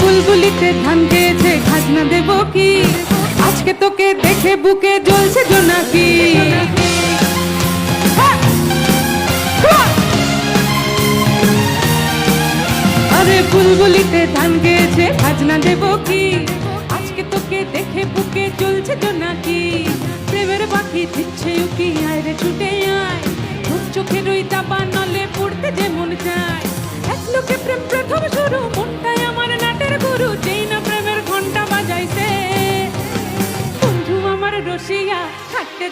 বুলবুলিতে ধান খেয়েছে, খাজনা দেব কি? আজকে তোকে দেখে বুকে জ্বলছে জোনাকি হ্যাঁ! হ্যাঁ! আরে বুলবুলিতে ধান গেছে খাজনা দেব কি? আজকে তোকে দেখে বুকে চলছে জোনাকি প্রেমের পাখি দিচ্ছে উকি, আয় রে ছুটে আয়। চোখের ওই দাবা, নলে পড়তে যে মন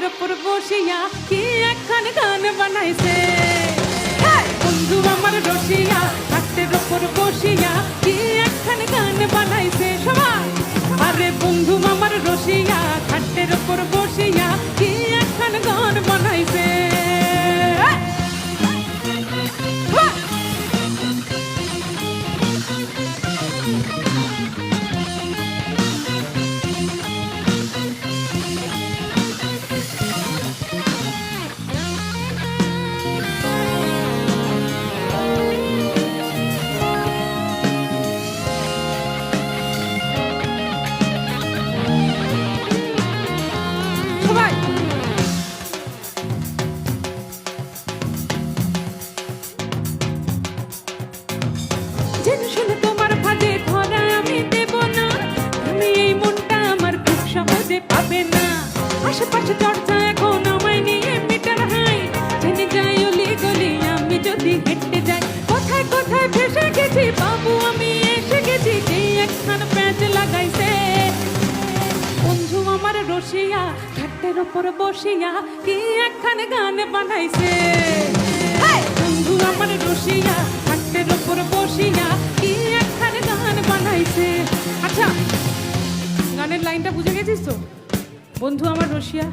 ওপর বসিয়া কি একখান গান বানাইছে? আশেপাশে চর্চা এখন আমায় নিয়ে মিটার হাই। আমি যদি যাই, কোথায় কোথায় ভেসে গেছি বাবু, আমি এসে গেছি যেই একখান প্যাঁচ লাগাইছে। বন্ধু আমার রসিয়া ঘাটের ওপর বসিয়া কি একখানে গান বানাইছে! বন্ধু আমার রসিয়া ঘাটের ওপর বসিয়া কি একখানে গান বানাইছে? আচ্ছা গানের লাইনটা বুঝে গেছিস তো? বন্ধু আমার রসিয়া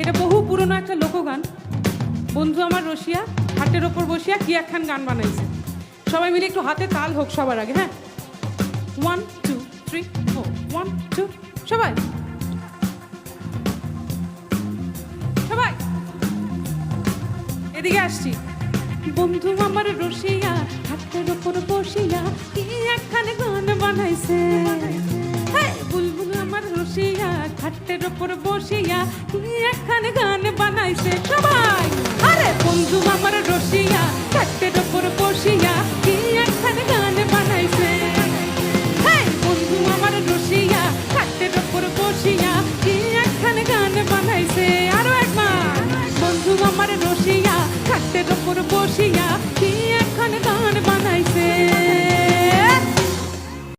এটা বহু পুরনো একটা লোকগান। বন্ধু আমার রসিয়া হাটের ওপর বসিয়া কি একখান গান বানাইছে। সবাই মিলে একটু হাতে তাল হোক সবার আগে হ্যাঁ? One two three four one two সবাই। সবাই। এদিকে আসছি। বন্ধু আমার রসিয়া হাতের ওপর বসিয়া কি একখানে গান বানাইছে। খাটের ওপর বসিয়া একখানে